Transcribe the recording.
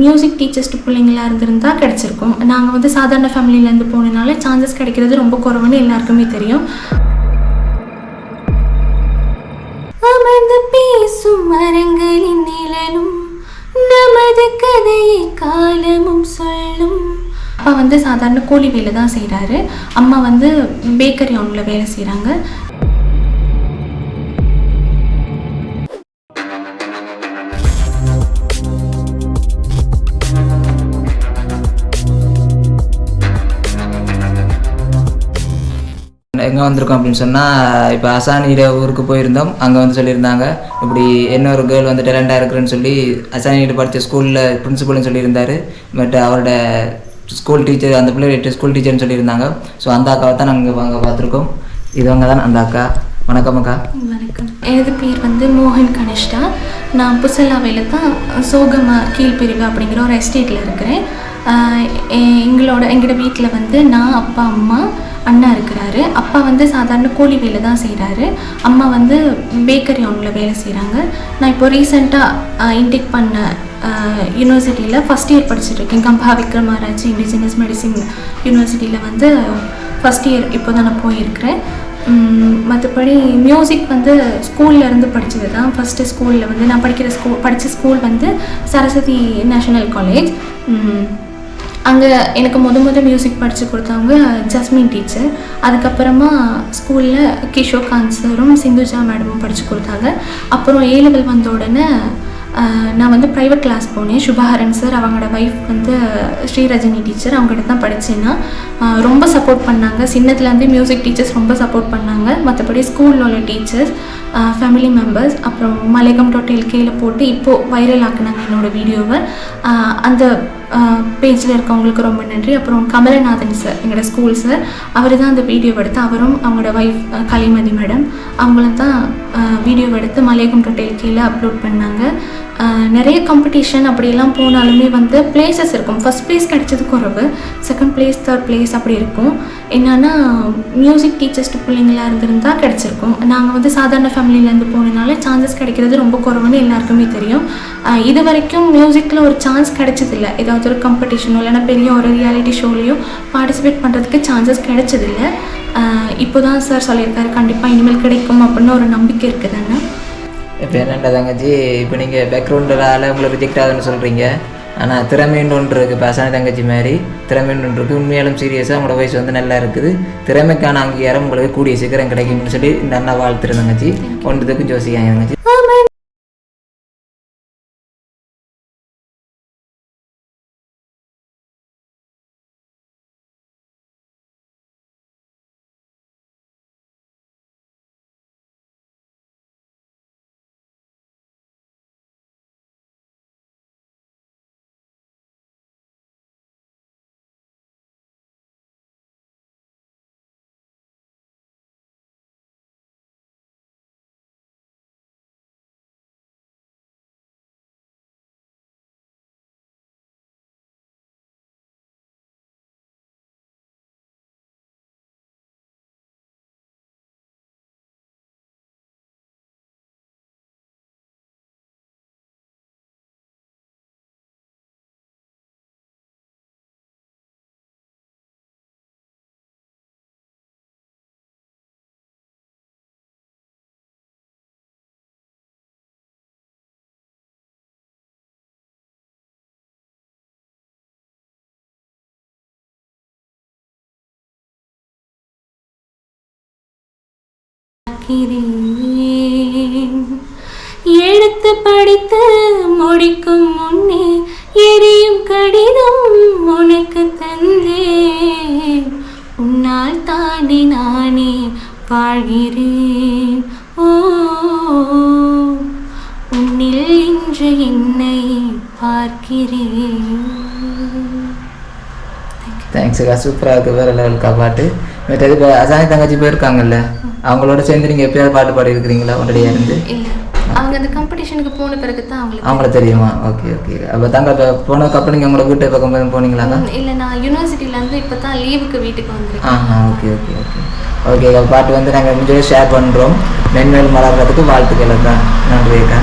Music teachers பிள்ளைங்களா இருந்திருந்தா கிடச்சிருக்கும். நாங்கள் வந்து சாதாரண ஃபேமிலியிலேருந்து போனதுனால சான்சஸ் கிடைக்கிறது ரொம்ப குறைவுன்னு எல்லாருக்குமே தெரியும். அமர்ந்து பேசும் மரங்களின் நிழலும் நமது கதையை காலமும் சொல்லும். அப்பா வந்து சாதாரண கூலி வேலை தான் செய்கிறாரு அம்மா வந்து பேக்கரி ஒன்றில் வேலை செய்கிறாங்க எங்கே வந்திருக்கோம் அப்படின்னு சொன்னால் இப்போ அசானியோட ஊருக்கு போயிருந்தோம். அங்கே வந்து சொல்லியிருந்தாங்க இப்படி என்ன ஒரு கேர்ள் வந்து டேலண்டாக இருக்கிறேன்னு சொல்லி அசானியோட படித்த ஸ்கூலில் பிரின்சிபல்னு சொல்லியிருந்தாரு. பட் அவரோட ஸ்கூல் டீச்சர் அந்த பிள்ளை ஸ்கூல் டீச்சர்னு சொல்லியிருந்தாங்க. ஸோ அந்த அக்காவை தான் நாங்கள் அங்கே பார்த்துருக்கோம். இதுவங்க தான் அந்த அக்கா. வணக்கம் அக்கா. வணக்கம். எனது பேர் வந்து மோகன் கனிஷ்டா. நான் புசலாவையில் தான் சோகமா கீழ்பிரிவு அப்படிங்கிற ஒரு எஸ்டேட்டில் இருக்கிறேன். எங்களோட எங்களோட வீட்டில் வந்து நான் அப்பா அம்மா அண்ணா இருக்கிறாரு. அப்பா வந்து சாதாரண கூலி வேலை தான் செய்கிறாரு அம்மா வந்து பேக்கரி அவங்கள வேலை செய்கிறாங்க நான் இப்போ ரீசெண்டாக இன்டேக் பண்ண யூனிவர்சிட்டியில் ஃபஸ்ட் இயர் படிச்சுட்ருக்கேன் கம்பா விக்ரமாராஜ் இண்டிஜினஸ் மெடிசின் யூனிவர்சிட்டியில் வந்து ஃபஸ்ட் இயர் இப்போ தான் நான் போயிருக்கிறேன். மற்றபடி மியூசிக் வந்து ஸ்கூல்லேருந்து படித்தது தான். ஃபஸ்ட்டு ஸ்கூலில் வந்து நான் படிக்கிற ஸ்கூல் படித்த ஸ்கூல் வந்து சரஸ்வதி நேஷனல் காலேஜ் அங்கே எனக்கு முத முத மியூசிக் படித்து கொடுத்தவங்க ஜஸ்மின் டீச்சர் அதுக்கப்புறமா ஸ்கூலில் கிஷோகாந்த் சாரும் சிந்துஜா மேடமும் படித்து கொடுத்தாங்க. அப்புறம் ஏ லெவல் வந்த உடனே நான் வந்து ப்ரைவேட் கிளாஸ் போனேன். சுபஹரன் சார் அவங்களோட ஒய்ஃப் வந்து ஸ்ரீரஜினி டீச்சர் அவங்ககிட்ட தான் படித்தேன்னா ரொம்ப சப்போர்ட் பண்ணாங்க. சின்னத்துலேருந்து மியூசிக் டீச்சர்ஸ் ரொம்ப சப்போர்ட் பண்ணாங்க. மற்றபடி ஸ்கூலில் உள்ள டீச்சர்ஸ் ஃபேமிலி மெம்பர்ஸ் அப்புறம் மலைகம் டாட் எல்கேயில் போட்டு இப்போது வைரல் ஆக்குனாங்க என்னோடய வீடியோவை அந்த பேஜில் இருக்கவங்களுக்கு ரொம்ப நன்றி. அப்புறம் கமலநாதன் சார் எங்களோட ஸ்கூல் சார் அவர் தான் அந்த வீடியோ எடுத்து அவரும் அவங்களோட ஒய்ஃப் கலைமதி மேடம் அவங்களும் தான் வீடியோ எடுத்து மலையகம் டோட்டல் கீழே அப்லோட் பண்ணாங்க. நிறைய காம்படிஷன் அப்படிலாம் போனாலுமே வந்து பிளேசஸ் இருக்கும். ஃபர்ஸ்ட் ப்ளேஸ் கிடைச்சது குறவு செகண்ட் ப்ளேஸ் தேர்ட் ப்ளேஸ் அப்படி இருக்கும். என்னென்னா மியூசிக் டீச்சர்ஸ் பிள்ளைங்களா இருந்திருந்தால் கிடச்சிருக்கும். நாங்கள் வந்து சாதாரண ஃபேமிலியிலேருந்து போனதுனால சான்சஸ் கிடைக்கிறது ரொம்ப குறவுன்னு எல்லாருக்குமே தெரியும். இது வரைக்கும் மியூசிக்கில் ஒரு சான்ஸ் கிடைச்சதில்ல. ஏதாவது ஒரு காம்படிஷனோ இல்லைன்னா பெரிய ஒரு ரியாலிட்டி ஷோலேயோ பார்ட்டிசிபேட் பண்ணுறதுக்கு சான்சஸ் கிடைச்சதில்ல. இப்போ தான் சார் சொல்லியிருக்காரு கண்டிப்பாக இனிமேல் கிடைக்கும் அப்படின்னு ஒரு நம்பிக்கை இருக்குதுன்னு இப்போ என்னென்ன தங்கச்சி? இப்போ நீங்கள் பேக்ரவுண்டால் உங்களை ரிஜெக்ட் ஆகுதுன்னு சொல்கிறீங்க ஆனால் திறமைன்னு ஒன்று இருக்குது பசங்க தங்கச்சி மாதிரி. திறமைன்னு ஒன்று இருக்குது உண்மையாலும் சீரியஸாக உங்களோட வயசு வந்து நல்லா இருக்குது. திறமைக்கான அங்கீகாரம் உங்களுக்கு கூடிய சீக்கிரம் கிடைக்கும்னு சொல்லி இந்த அண்ணா வாழ்த்துரு தங்கச்சி. ஒன்றதுக்கும் ஜோசிக்காங்க தங்கச்சி. பார்க்கிறேன். எடுத்து படித்து முடிக்கும் முன்னே எரியும் கடிதம் உனக்கு தந்தேன். உன்னால் தாண்டி நானே வாழ்கிறேன். ஓ உன்னில் இன்று என்னை பார்க்கிறேன். தேங்க்ஸ் அக்கா. சூப்பராக இருக்குது வேறு லெவலுக்கா பாட்டு? மற்றது அசானி தங்கச்சி போயிருக்காங்கல்ல? அவங்களோட சேர்ந்து நீங்கள் எப்பயாவது பாட்டு பாடி இருக்கிறீங்களா உடனடியாக இருந்து? இல்லை. அவங்க அந்த காம்படிஷனுக்கு போன பிறகு தான் அவங்களுக்கு அவங்கள தெரியுமா? ஓகே ஓகே அப்போ தங்க இப்போ போனதுக்கப்புறம் நீங்கள் உங்களோட வீட்டு பக்கம் ம், இல்ல நான் யூனிவர்சிட்டிலேருந்து இப்போ தான் லீவுக்கு வீட்டுக்கு வந்திருக்கேன். ஆஹா ஓகே ஓகே ஓகே ஓகே பாட்டு வந்து நாங்கள் முடிஞ்சதை ஷேர் பண்ணுறோம் மென்மேல் மலர்றதுக்கு வாழ்த்துக்கள் அக்கா. நன்றி அக்கா.